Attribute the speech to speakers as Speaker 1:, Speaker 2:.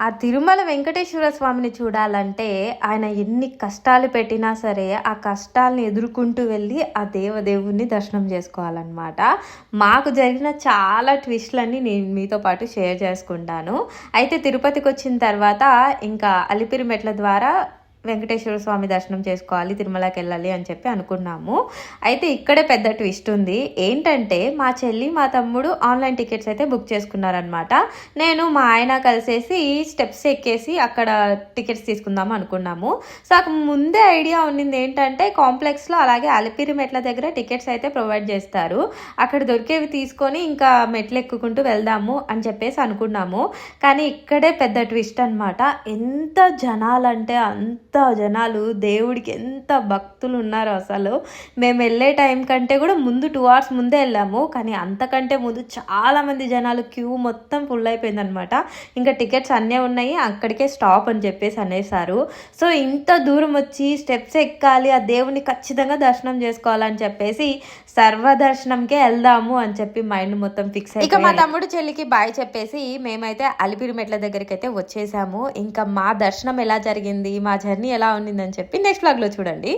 Speaker 1: ఆ తిరుమల వెంకటేశ్వర స్వామిని చూడాలంటే ఆయన ఎన్ని కష్టాలు పెట్టినా సరే ఆ కష్టాలను ఎదుర్కొంటూ వెళ్ళి ఆ దేవదేవుని దర్శనం చేసుకోవాలన్నమాట. మాకు జరిగిన చాలా ట్విస్ట్లన్నీ నేను మీతో పాటు షేర్ చేసుకుంటాను. అయితే తిరుపతికి వచ్చిన తర్వాత ఇంకా అలిపిరి మెట్ల ద్వారా వెంకటేశ్వర స్వామి దర్శనం చేసుకోవాలి తిరుమలకి వెళ్ళాలి అని చెప్పి అనుకున్నాము. అయితే ఇక్కడే పెద్ద ట్విస్ట్ ఉంది. ఏంటంటే మా చెల్లి మా తమ్ముడు ఆన్లైన్ టికెట్స్ అయితే బుక్ చేసుకున్నారనమాట నేను మా ఆయన కలిసేసి స్టెప్స్ ఎక్కేసి అక్కడ టికెట్స్ తీసుకుందాం అనుకున్నాము. సో నాకు ముందే ఐడియా ఉన్నింది ఏంటంటే కాంప్లెక్స్లో అలాగే అలిపిరి మెట్ల దగ్గర టికెట్స్ అయితే ప్రొవైడ్ చేస్తారు. అక్కడ దొరికేవి తీసుకొని ఇంకా మెట్లు ఎక్కుకుంటూ వెళ్దాము అని చెప్పేసి అనుకున్నాము. కానీ ఇక్కడే పెద్ద ట్విస్ట్ అనమాట ఎంత జనాలంటే అంత జనాలు దేవుడికి ఎంత భక్తులు ఉన్నారో అసలు. మేము వెళ్ళే టైం కంటే కూడా ముందు టూ అవర్స్ ముందే వెళ్ళాము. కానీ అంతకంటే ముందు చాలా మంది జనాలు క్యూ మొత్తం ఫుల్ అయిపోయిందనమాట ఇంకా టికెట్స్ అన్నీ ఉన్నాయి. అక్కడికే స్టాప్ అని చెప్పేసి అనేసారు సో ఇంత దూరం వచ్చి స్టెప్స్ ఎక్కాలి ఆ దేవుని ఖచ్చితంగా దర్శనం చేసుకోవాలని చెప్పేసి సర్వదర్శనంకే వెళ్దాము అని చెప్పి మైండ్ మొత్తం ఫిక్స్ ఇక మా తమ్ముడు చెల్లికి బాయ్ చెప్పేసి మేమైతే అలిపిరి మెట్ల దగ్గరికి అయితే వచ్చేసాము. ఇంకా మా దర్శనం ఎలా జరిగింది? మా జర్నీ ఎలా ఉండిందని చెప్పి నెక్స్ట్ బ్లాగ్లో చూడండి.